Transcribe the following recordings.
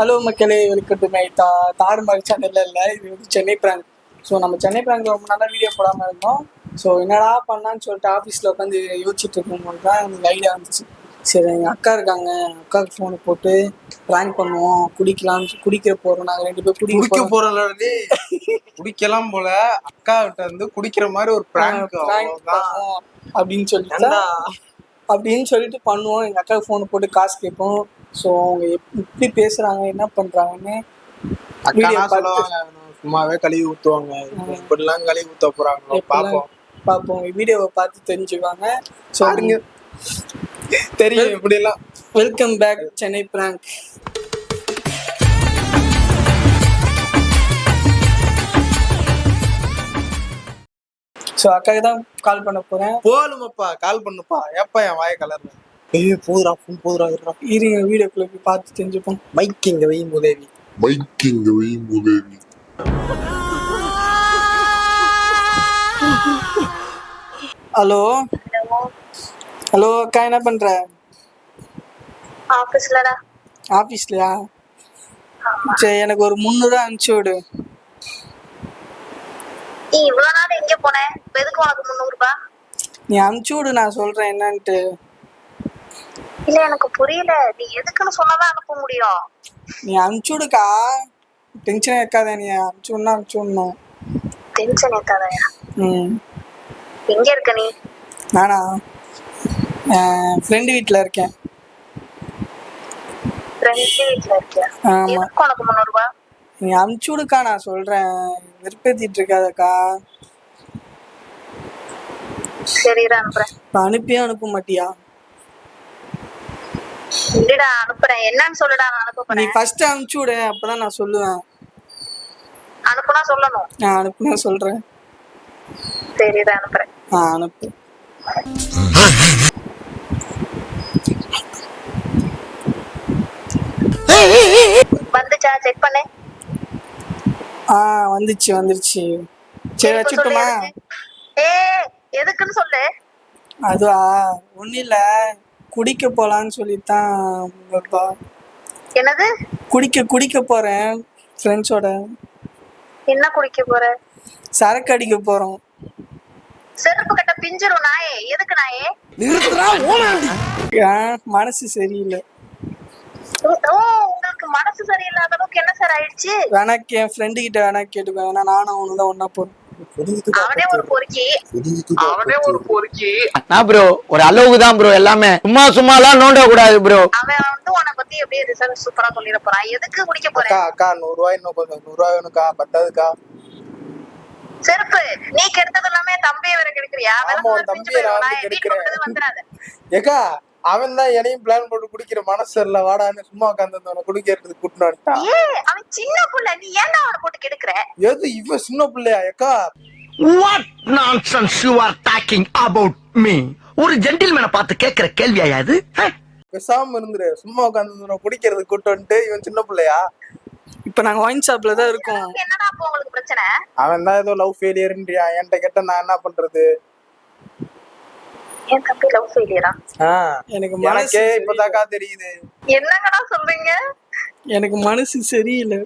Hello மக்களே. Welcome to my தா தாறுமாறு சேனல்ல இல்லை. இது வந்து சென்னை பிராங்க் ஸோ நம்ம சென்னை பிராங்க் ரொம்ப நாளாக வீடியோ போடாமல் இருந்தோம். ஸோ என்னடா பண்ணான்னு சொல்லிட்டு ஆஃபீஸில் உட்காந்து யோசிச்சுட்டு இருக்கும்போது தான் எனக்கு ஐடியா வந்துச்சு. சரி எங்கள் அக்கா இருக்காங்க. அக்காவுக்கு ஃபோனை போட்டு ப்ராங்க் பண்ணுவோம். குடிக்கலாம். குடிக்கிற போகிறோம் நாங்கள் ரெண்டு பேரும் குடிக்க குடிக்க போகிறோம் போறதுல குடிக்கலாம் போல. அக்கா கிட்ட வந்து குடிக்கிற மாதிரி ஒரு பிராங்க் அப்படின்னு சொல்லிட்டு அப்படின்னு சொல்லிட்டு பண்ணுவோம். எங்கள் அக்காவுக்கு ஃபோன் போட்டு காசு கேட்போம். ஸோ அவங்க எப்- எப்படி பேசுகிறாங்க என்ன பண்ணுறாங்கன்னு சொல்லுவாங்க சும்மாவே கழுவி ஊத்துவாங்க. இப்படிலாம் கழுவி ஊத்த போறாங்களோ பாப்போம் பார்ப்போம். வீடியோவை பார்த்து தெரிஞ்சுக்குவாங்க. ஸோ பாருங்க. தெரியும் இப்படி எல்லாம் welcome back Chennai prank. So அக்காவுக்கு தான் கால் பண்ண போகிறேன் போலுமப்பா கால் பண்ணுப்பா. ஏப்பா என் வாய கலர்ல? ஏய் போதுரா ஃபோன் போதுரா இருடா. இருங்க வீடியோக்குள்ள போய் பார்த்து தெரிஞ்சுப்போம். மைக் இங்க வை முதேவி. Biking வை முதவி. ஹலோ ஹலோ அக்கா என்ன பண்ற? ஆபீஸ்லடா ஆஃபீஸ்லையா சரி எனக்கு ஒரு முந்நூறுவா அனுப்பிச்சி விடு. நீ இவ்வளவு நாள் எங்க போன இப்ப எதுக்கு உனக்கு முந்நூறு ரூபாய் நீ அனுப்பிச்சி விடு நான் சொல்கிறேன் என்னன்ட்டு. இல்ல எனக்கு புரியல. நீ எதுக்குன்னு சொன்னாதான் அனுப்ப முடியும். நீ அனுப்பிச்சி விடுக்கா. டென்ஷன் இருக்காத நீ. அனுப்பிச்சி விடணும் அனுப்பிச்சி விடணும். டென்ஷன் ஏத்தாதயா ம். எங்க இருக்க நீ? நானா? ஃப்ரெண்டு வீட்டில் இருக்கேன். ஃப்ரெண்ட்ஸ் வீட்ல இருக்கியா? ஆமா. எதுக்கு உனக்கு முந்நூறு ரூபாய் நீ அமுச்சு விடுக்கா நான் சொல்கிறேன் விருப்பத்திட்டு இருக்காதக்கா. சரி இரு, அனுப்புறேன். இப்போ அனுப்பியே அனுப்ப மாட்டியா? இல்லடா அனுப்புறேன். என்னன்னு சொல்லுடா நான் அனுப்ப நீ போறேன். ஃபர்ஸ்ட் அனுப்பிச்சு விடு அப்பதான் நான் சொல்லுவேன். அனுப்புனா சொல்லணும். நான் அனுப்புனா சொல்கிறேன் சரி இரு, அனுப்புறேன். ஆ அனுப்பு. வந்துச்சா? செக் பண்ணு. ஆ வந்துச்சு வந்துருச்சு. சரி இப்ப சொல்லு வச்சுட்டுமா? ஏய் எதுக்குன்னு சொல்லு. அதுவா? ஒன்றும் இல்லை. குடிக்க போகலான்னு சொல்லித்தான் பாப்பா. என்னது? குடிக்க குடிக்க போகிறேன் ஃப்ரெண்ட்ஸோட என்ன குடிக்க போற? சரக்கு அடிக்க போகிறோம் செருப்பு கட்ட பிஞ்சிரும் நாயே. எதுக்கு நாயே? ஏன்? மனசு சரியில்லை. ஓ உங்களுக்கு மனசு சரியில்லாத அளவுக்கு என்ன சார் ஆயிடுச்சு? வேணா என் ஃப்ரெண்டு கிட்ட வேணா கேட்டுக்கோ. ஏன்னா நானும் அவனு தான் ஒன்றா போகிறோம் அவனே ஒரு பொறுக்கி. அவனே ஒரு பொறுக்கி. நான் ப்ரோ ஒரு அளவுக்கு தான் ப்ரோ எல்லாமே. சும்மா சும்மாலாம் நோண்ட கூடாது ப்ரோ அவன் வந்து உன்னை பத்தி ரிசர்ச் சூப்பரா சொல்லிட போறான்? எதுக்கு குடிக்க போற? அக்கா நூறு ரூபாய் இன்னும் கொஞ்சம் நூறு ரூபாய் வேணும்க்கா பத்தாதுக்கா. செருப்பு நீ கெடுத்தது எல்லாமே தம்பியை வேற கெடுக்கிறியா? உன் நான் வந்து. ஏக்கா அவன் தான் என்னையும் பிளான் போட்டு குடிக்கிற மனசு இல்ல. வாடான்னு சும்மா உட்காந்து குடிக்கிறதுக்கு கூட்டினு வந்துட்டான் அவன் சின்ன புள்ள. நீ ஏன்டா அவனை போட்டு கெடுக்கிற? எது இவன் சின்ன பிள்ளையா ஏக்கா What nonsense you are talking about me? ஒரு ஜென்டில்மேனை பார்த்து கேட்கிற கேள்வியா இது? பேசாம இருந்துரு. சும்மா உட்காந்து குடிக்கிறதுக்கு கூட்டு வந்துட்டு இவன் சின்ன பிள்ளையா? இப்போ நாங்கள் ஒயின் ஷாப்பில் தான் இருக்கோம். என்னடா அப்போ உங்களுக்கு பிரச்சனை? அவன் தான் ஏதோ லவ் ஃபெயிலியர்ன்றியா என்கிட்ட கேட்ட நான் என்ன பண்றது? என் தம்பி லவ் ஃபெயிலியரா எனக்கு மனசு இப்பதாக்கா தெரியுது. என்னங்கடா சொல்றீங்க? எனக்கு மனசு சரியில்லை.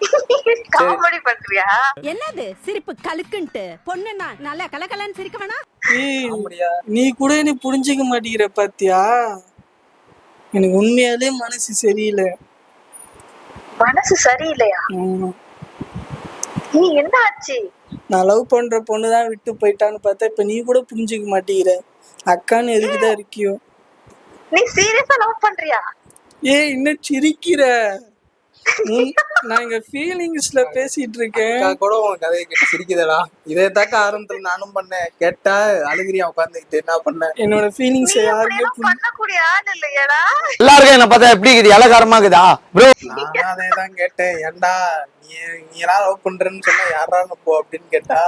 காமெடி பண்றியா என்னது? சிரிப்பு கலுக்குன்ட்டு பொண்ணுன்னா நல்லா கலகலன்னு சிரிக்க வேணா? நீ கூட நீ புரிஞ்சுக்க மாட்டேங்கிற பாத்தியா? எனக்கு உண்மையாலே மனசு சரியில்லை. மனசு சரியில்லையா. நீ என்ன ஆச்சு? நான் லவ் பண்ற பொண்ணு தான் விட்டு போயிட்டான்னு பார்த்தா இப்ப நீ கூட புரிஞ்சுக்க மாட்டேங்கிற. அக்கான்னு எதுக்குதான் இருக்கியோ? நீ சீரியஸா லவ் பண்றியா? ஏய் இன்னும் சிரிக்கிற? நான் இங்க ஃபீலிங்ஸ்ல பேசிட்டு இருக்கேன் அக்கா கூட உன் கதையை கேட்டு சிரிக்குதடா. இதே தாக்க ஆரம்பத்துல நானும் பண்ணேன். கேட்டா அழுகிறியா உட்காந்துக்கிட்டு என்ன பண்ண? என்னோட ஃபீலிங்ஸ் யாருமே பண்ணக்கூடிய ஆள் இல்லையாடா. எல்லாருக்கும் என்ன பார்த்தா எப்படி இருக்குது? இலகாரமா இருக்குதா ப்ரோ நானும் அதே தான் கேட்டேன். ஏன்டா நீ நீ எல்லாம் லவ் பண்றேன்னு சொன்னா யாரா போ அப்படின்னு கேட்டா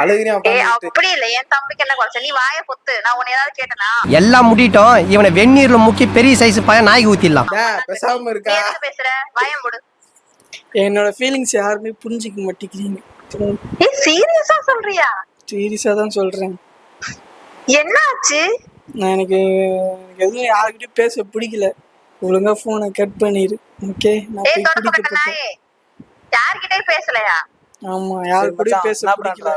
அப்படி இல்ல. என் தம்பிக்கு என்ன குறைச்ச நீ வாய பொத்து. நான் உன்னை ஏதாவது கேட்டனா? எல்லாம் முடிட்டோம். இவனை வெந்நீர்ல முக்கி பெரிய சைஸ் பையன் நாய்க்கு ஊத்திடலாம். பேசாம இருக்கா? பேசுற? வாயம் போடு என்னோட ஃபீலிங்ஸ் யாருமே புரிஞ்சுக்க மாட்டேங்கிறீங்க. ஏய் சீரியஸா சொல்றியா? சீரியஸா தான் சொல்றேன். என்ன ஆச்சு நான் எனக்கு எதுவும் யாருக்கிட்டயும் பேச பிடிக்கல. ஒழுங்கா போனை கட் பண்ணிரு. ஓகே நான் போய் குடிக்க போறேன். யார்கிட்டயும் பேசலையா? ஆமா யாரு கூட பேச பிடிக்கல.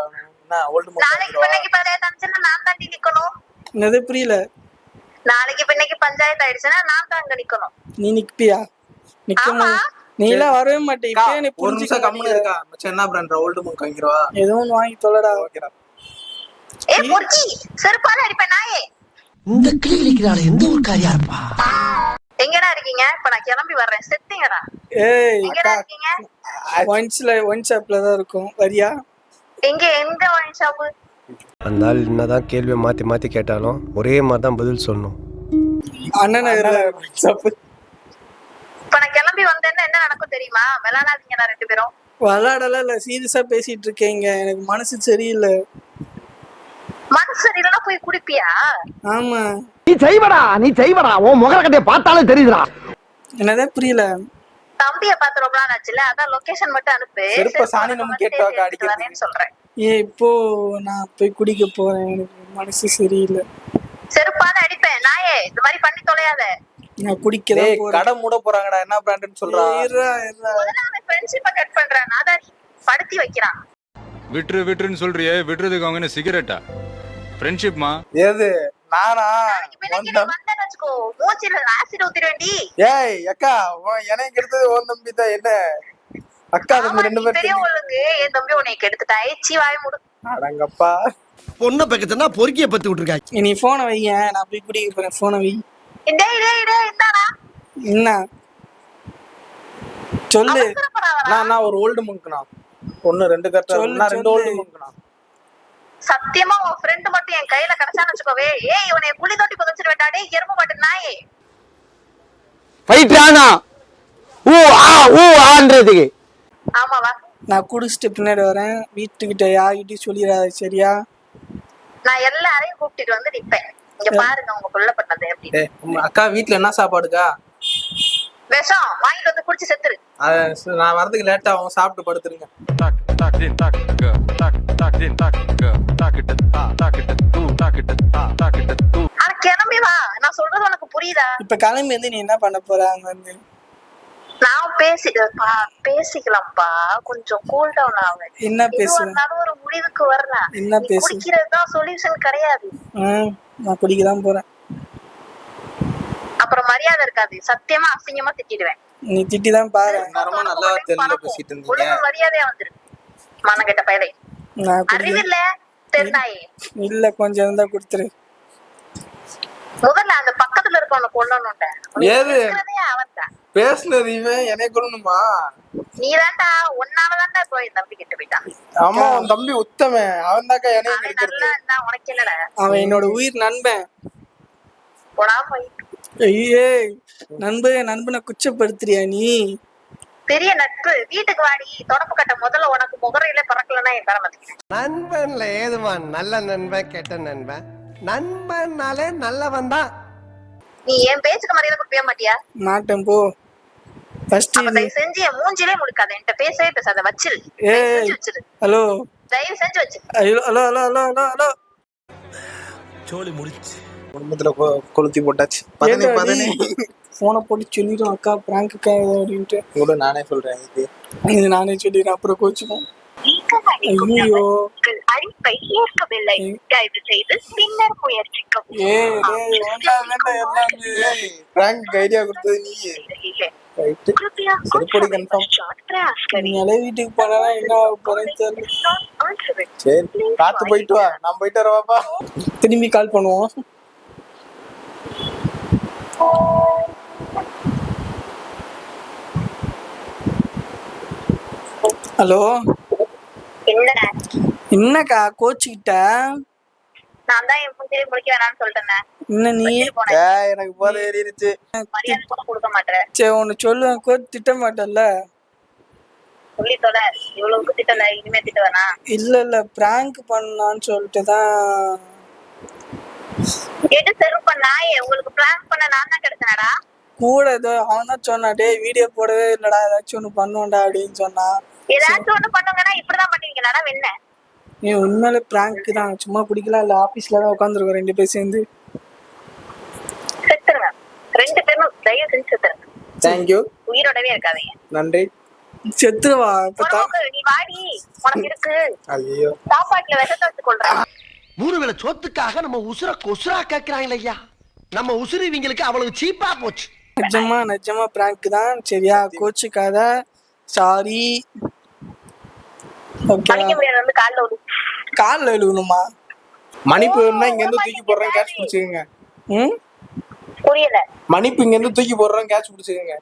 Old monk நாளைக்கு? பின்னைக்கு பஞ்சாயத்து ஆச்சுன்னா நான் தாண்டி நிக்கணும். என்னது புரியல. நாளைக்கு பின்னைக்கு பஞ்சாயத்து ஆயிடுச்சுன்னா நான் தான் அங்க நிக்கணும். நீ நிப்பியா நிக்க. நீ எல்லாம் வரவே மாட்டே. இப்பயே நீ ஒரு நிமிஷம் கம்முனு புரிஞ்சுக்க இருக்கா. மச்சான் என்ன பண்ற? ஓல்டு monk வாங்கிடுவா? ஏதோ ஒன்று வாங்கி தொலைடா. ஓகேடா ஏய் பொறுக்கி செருப்பால அடிப்பேன் நாயே. இந்த கிளிக்கிறாள் எந்த ஒரு காரியா இருப்பா? எங்கடா இருக்கீங்க? இப்ப நான் கிளம்பி வர்றேன். செத்தீங்கடா. ஏய் எங்கடா இருக்கீங்க? ஒன்ஸ்ல ஒன் ஷாப்ல தான் இருக்கும். வரியா? எங்க எங்க வாங்கி ஷாப்பு அந்த ஆள் என்னதான் கேள்வியை மாற்றி மாற்றி கேட்டாலும் ஒரே மாதிரி தான் பதில் சொல்லணும். அண்ணன் நகர்ல ஷாப்பு இப்ப நான் கிளம்பி வந்தேன்னா என்ன நடக்கும் தெரியுமா? விளையாடாதீங்கடா ரெண்டு பேரும். விளாடலாம் இல்ல சீரியஸா பேசிட்டு இருக்கீங்க. எனக்கு மனசு சரியில்லை. மனசு சரியில்லைன்னா போய் குடிப்பியா? ஆமா. நீ செய்வடா நீ செய்வடா. உன் முகர கட்டைய பார்த்தாலே தெரியுதுடா. என்னதான் புரியல. தம்பிய பார்த்து ரொம்ப நாள் ஆச்சுல அதான் லொகேஷன் மட்டும் அனுப்பு. செருப்ப சாணி நம்ம வந்து கேட்டு தேடி வாக்கா எடுத்துட்டு அடிக்கிறதுக்கு. வரேன்னு சொல்றேன். ஏன் இப்போ நான் போய் குடிக்க போறேன். எனக்கு மனசு சரியில்லை. செருப்பால அடிப்பேன். நாயே இந்த மாதிரி பண்ணி தொலையாத. நான் குடிக்க தான் போறேன். கடை மூட போறாங்கடா. என்ன பிராண்டுன்னு சொல்றா? இருடா, இருடா. முதல்ல அவன் ஃப்ரெண்ட்ஷிப்பை கட் பண்றான் நாதாரி படுத்தி வைக்கிறான். விட்டுரு விட்டுருன்னு சொல்றியே. விட்டுறதுக்கு அவங்க என்ன சிகரெட்டா ஃப்ரெண்ட்ஷிப்மா ஏது? நானா? ஏய் அக்கா உன் எனக்கு எடுத்தது உன் தம்பி தான் என்ன? அக்கா தம்பி ரெண்டு பேரும் என் தம்பி உன்னை கெடுத்துட்டா. ஏச்சி வாய முடு. அடங்கப்பா. பொண்ணை பக்கத்துனா பொறுக்கிய பத்து விட்டுருக்காங்க. நீ போனை வைங்க நான் போய் குடிக்க போறேன். போனை வை. டேய் டேய் டேய் இந்தாடா. என்ன? சொல்லு. நான் நான் ஒரு ஓல்டு மங்க்னா ஒண்ணு ரெண்டு கரெக்டா ரெண்டு. ஓல்டு மங்க்னா சத்தியமா உன் ஃப்ரெண்ட் மட்டும் என் கையில கிடைச்சான்னு வச்சுக்கோவே. ஏய் உன்னை குழி தோண்டி புதைச்சிருவேண்டா டேய் எறும்பு மாட்டு நாயே. ஃபைட் ஆனா ஊ ஆ ஊ ஆன்றதுக்கு. ஆமா வா நான் குடிச்சிட்டு பின்னாடி வரேன். வீட்டுக்கிட்ட யார்கிட்டயும் சொல்லிடாத சரியா? நான் எல்லாரையும் கூப்பிட்டுட்டு வந்து நிப்பேன். இங்க பாருங்க உங்க எப்படி டேய் உங்க அக்கா வீட்ல என்ன சாப்பாடுக்கா? விஷம் வாங்கிட்டு வந்து குடிச்சு செத்துரு. நான் வரதுக்கு லேட்டா அவங்க சாப்பிட்டு படுத்துருங்க. டாக் டாக் தின் டாக் க டாக் டாக் தின் டாக் க டாக்கிட்ட தா டாக்கிட்ட தூ டாக்கிட்ட தா டாக்கிட்ட தூ ஆனா கிளம்பி வா. நான் சொல்றது உனக்கு புரியுதா? இப்ப கிளம்பி வந்து நீ என்ன பண்ண போற அங்க வந்து நான் பேசி பா பேசிக்கலாம்ப்பா. கொஞ்சம் கூல் டவுன் ஆகும் என்ன இருந்தாலும் ஒரு முடிவுக்கு வரலாம் என்ன பேசு குடிக்கிறது தான் சொல்யூஷன் கிடையாது. நான் குடிக்க தான் போறேன். அப்புறம் மரியாதை இருக்காது. சத்தியமா அசிங்கமா திட்டிடுவேன். நீ திட்டி தான் பாரு நேரமா நல்லா தெரியல பேசிட்டு இருந்தீங்க. மரியாதையா வந்துரு மனங்கெட்ட பயலை அறிவில்ல தெரிந்தாயே இல்ல? கொஞ்சம் இருந்தா கொடுத்துரு. முதல்ல அந்த பக்கத்துல இருக்கவன கொல்லணும்ட்ட. ஏது? பேசுனது இவன் என்னை கொள்ளணுமா நீ தான்டா ஒன்னாலதான்டா இப்போ என் தம்பி கெட்டு போயிட்டான் ஆமா உன் தம்பி உத்தமன். அவன் தாக்கா கெடுக்கிறது நல்லா இருந்தா உனக்கு என்னடா? அவன் என்னோட உயிர் நண்பன். போடா போய். ஐயே நண்பன் நண்பனை குச்சப்படுத்துறியா நீ? பெரிய நட்பு. வீட்டுக்கு வாடி தொடப்பு கட்ட முதல்ல உனக்கு முகரையில பறக்கலன்னா என் மாட்டேங்கிறேன் நண்பன்ல ஏதுமா நல்ல நண்பன் கெட்ட நண்பன். நண்பன்னாலே நல்லவன் தான் நீ என் பேச்சுக்கு மரியாதை கொடுக்கவே மாட்டியா? மாட்டேன் போ. ஃபர்ஸ்ட் அப்ப தயவு செஞ்சு என் மூஞ்சிலே முழுக்காத. என்கிட்ட பேசவே பேசாத. வச்சிரு. தயவு ஏய் செஞ்சு வச்சிரு. ஹலோ. தயவு செஞ்சு வச்சிரு. Hello hello hello hello hello. Hello குடும்பத்துல கொ- கொளுத்தி போட்டாச்சு. பதனி பதனி போனை போட்டு சொல்லிடும் அக்கா பிராங்க் அக்கா அப்படின்ட்டு. கூட நானே சொல்றேன் இது. இது நானே சொல்லிடுறேன் அப்புறம் கோச்சுப்போம் ஐயோ. அழைப்பை ஏற்கவில்லை. தயவு செய்து பின்னர் முயற்சிக்கவும். ஐடியா கொடுத்தது நீ செருப்படி கன்ஃபார்ம் நீங்களே வீட்டுக்கு போனா என்ன போறேன்னு தெரியல. சரி பார்த்து போயிட்டு வா. நான் போயிட்டு வரவாப்பா திரும்பி கால் பண்ணுவோம். ஹலோ? என்ன என்னக்கா கோச்சுக்கிட்ட? நான் தான் என் மூஞ்சிலே முடிக்க வேணாம்னு சொல்லிட்டேன். என்ன நீ? எனக்கு போத ஏறிடுச்சு மரியாதை கூட கொடுக்க மாட்டேன் சரி ஒன்னு சொல்லுவேன் கோச்சு திட்ட மாட்டல்ல சொல்லி தொலை. இவ்வளவுக்கு திட்டல இனிமே திட்ட வேணாம் இல்ல இல்ல பிராங்க் பண்ணலான்னு சொல்லிட்டு தான். எடு செருப்ப நாயே. உங்களுக்கு பிளான் பண்ண நான் தான் கிடைச்சனடா கூட ஏதோ அவன் தான் சொன்னான் டேய் வீடியோ போடவே இல்லடா ஏதாச்சும் ஒன்று பண்ணுவோம்டா அப்படின்னு சொன்னான் ஏதாச்சும் ஒண்ணு பண்ணுங்கன்னா இப்படிதான் பண்ணுவீங்களாடா வெண்ண நீ உண்மையிலே பிராங்க் தான். சும்மா பிடிக்கலாம் இல்ல ஆபீஸ்ல தான் உட்காந்துருக்கோம் ரெண்டு பேர் சேர்ந்து. செத்துருங்க. ரெண்டு பேரும் தயவு செஞ்சு செத்துரு தேங்க்யூ உயிரோடவே இருக்காதீங்க. நன்றி. செத்துருவா நீ வாடி உனக்கு இருக்கு. ஐயோ. சாப்பாட்டுல விஷத்தை வச்சு கொள்றேன். மூணு வேளை சோத்துக்காக நம்ம உசுர கொசுரா கேக்குறாங்களே ஐயா நம்ம உசுறு இவங்களுக்கு அவ்வளவு சீப்பா போச்சு. நிஜமா நிஜமா பிராங்க் தான். சரியா? கோச்சுக்காத. சாரி கால்ல எழுகணுமா மணிப்பு இங்க இருந்து தூக்கி போடுறேன் கேட்ச் பிடிச்சிக்கோங்க. மணிப்பு இங்க இருந்து தூக்கி போடுறேன் கேட்ச் பிடிச்சிக்கோங்க.